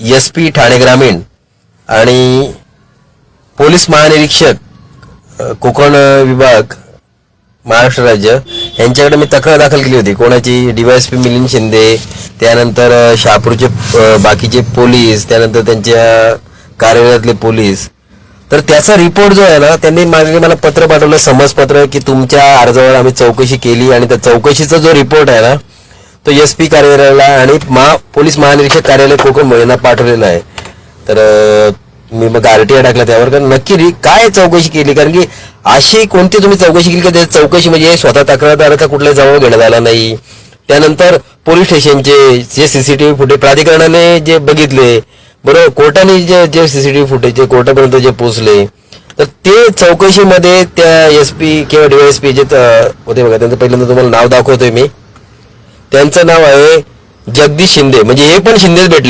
S P Thane ग्रामीण आणि police महानिरीक्षक कोकण विभाग महाराष्ट्र राज्य यांच्याकडे मी तक्रार दाखल केली होती. कोणाची? डीवायएसपी मिलिंद शिंदे त्यानंतर शहापूरचे बाकीचे पोलीस त्यानंतर त्यांच्या कार्यालयातले पोलीस. तर त्याचा रिपोर्ट जो आहे ना त्यांनी मागे मला पत्र पाठवलं समजपत्र की तुमच्या अर्जावर आम्ही चौकशी केली आणि त्या चौकशीचा जो रिपोर्ट आहे ना तो एस पी कार्यालयाला आणि महा पोलीस महानिरीक्षक कार्यालय कोकण यांना पाठवलेला आहे. तर मी मग आरटीआय टाकला त्यावर कारण नक्की री- काय चौकशी केली? कारण की अशी कोणती तुम्ही चौकशी केली की चौकशी म्हणजे स्वतः तक्रारदाराचा कुठला जवळ घेण्यात आला नाही? त्यानंतर पोलीस स्टेशनचे जे सीसीटीव्ही फुटेज प्राधिकरणाने जे बघितले बरोबर कोर्टाने जे जे सीसीटीव्ही फुटेज जे कोर्टापर्यंत जे पोहोचले तर ते चौकशीमध्ये त्या एस पी किंवा डीवायएसपी जे होते बघा त्यांचं पहिल्यांदा तुम्हाला नाव दाखवतोय मी. त्यांचं नाव आहे जगदीश शिंदे. म्हणजे हे पण शिंदेच भेटले.